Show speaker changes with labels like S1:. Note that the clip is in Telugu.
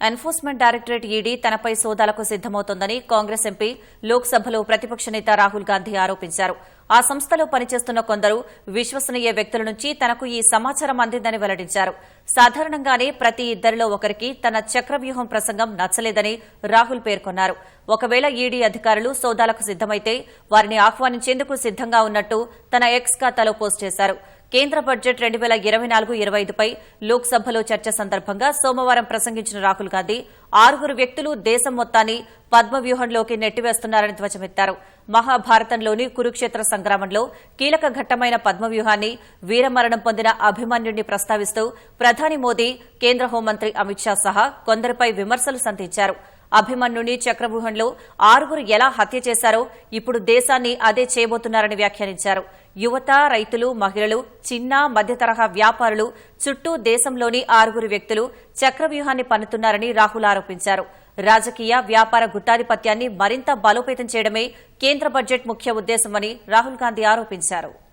S1: ఎన్ఫోర్స్మెంట్ డైరెక్టరేట్ ఈడీ తనపై సోదాలకు సిద్దమవుతోందని కాంగ్రెస్ ఎంపీ లోక్సభలో ప్రతిపక్ష నేత రాహుల్ గాంధీ ఆరోపించారు. ఆ సంస్థలో పనిచేస్తున్న కొందరు విశ్వసనీయ వ్యక్తుల నుంచి తనకు ఈ సమాచారం అందిందని వెల్లడించారు. సాధారణంగానే ప్రతి ఇద్దరిలో ఒకరికి తన చక్రవ్యూహం ప్రసంగం నచ్చలేదని రాహుల్ పేర్కొన్నారు. ఒకవేళ ఈడీ అధికారులు సోదాలకు సిద్దమైతే వారిని ఆహ్వానించేందుకు సిద్దంగా ఉన్నట్టు తన ఎక్స్ ఖాతాలో పోస్ట్ చేశారు. కేంద్ర బడ్జెట్ రెండు వేల ఇరవై నాలుగు ఇరవై ఐదుపై లోక్సభలో చర్చ సందర్భంగా సోమవారం ప్రసంగించిన రాహుల్ గాంధీ ఆరుగురు వ్యక్తులు దేశం మొత్తాన్ని పద్మవ్యూహంలోకి నెట్టివేస్తున్నారని ధ్వజమెత్తారు. మహాభారతంలోని కురుక్షేత్ర సంగ్రామంలో కీలక ఘట్టమైన పద్మవ్యూహాన్ని వీరమరణం పొందిన అభిమన్యుడిని ప్రస్తావిస్తూ ప్రధాని మోదీ కేంద్ర హోంమంత్రి అమిత్ షా సహా కొందరిపై విమర్శలు సంధించారు. అభిమన్యుని చక్రవ్యూహంలో ఆరుగురు ఎలా హత్య చేశారో ఇప్పుడు దేశాన్ని అదే చేయబోతున్నారని వ్యాఖ్యానించారు. యువత రైతులు మహిళలు చిన్న మధ్య తరహా వ్యాపారులు చుట్టూ దేశంలోని ఆరుగురు వ్యక్తులు చక్రవ్యూహాన్ని పన్నుతున్నారని రాహుల్ ఆరోపించారు. రాజకీయ వ్యాపార గుత్తాధిపత్యాన్ని మరింత బలోపేతం చేయడమే కేంద్ర బడ్జెట్ ముఖ్య ఉద్దేశమని రాహుల్ గాంధీ ఆరోపించారు.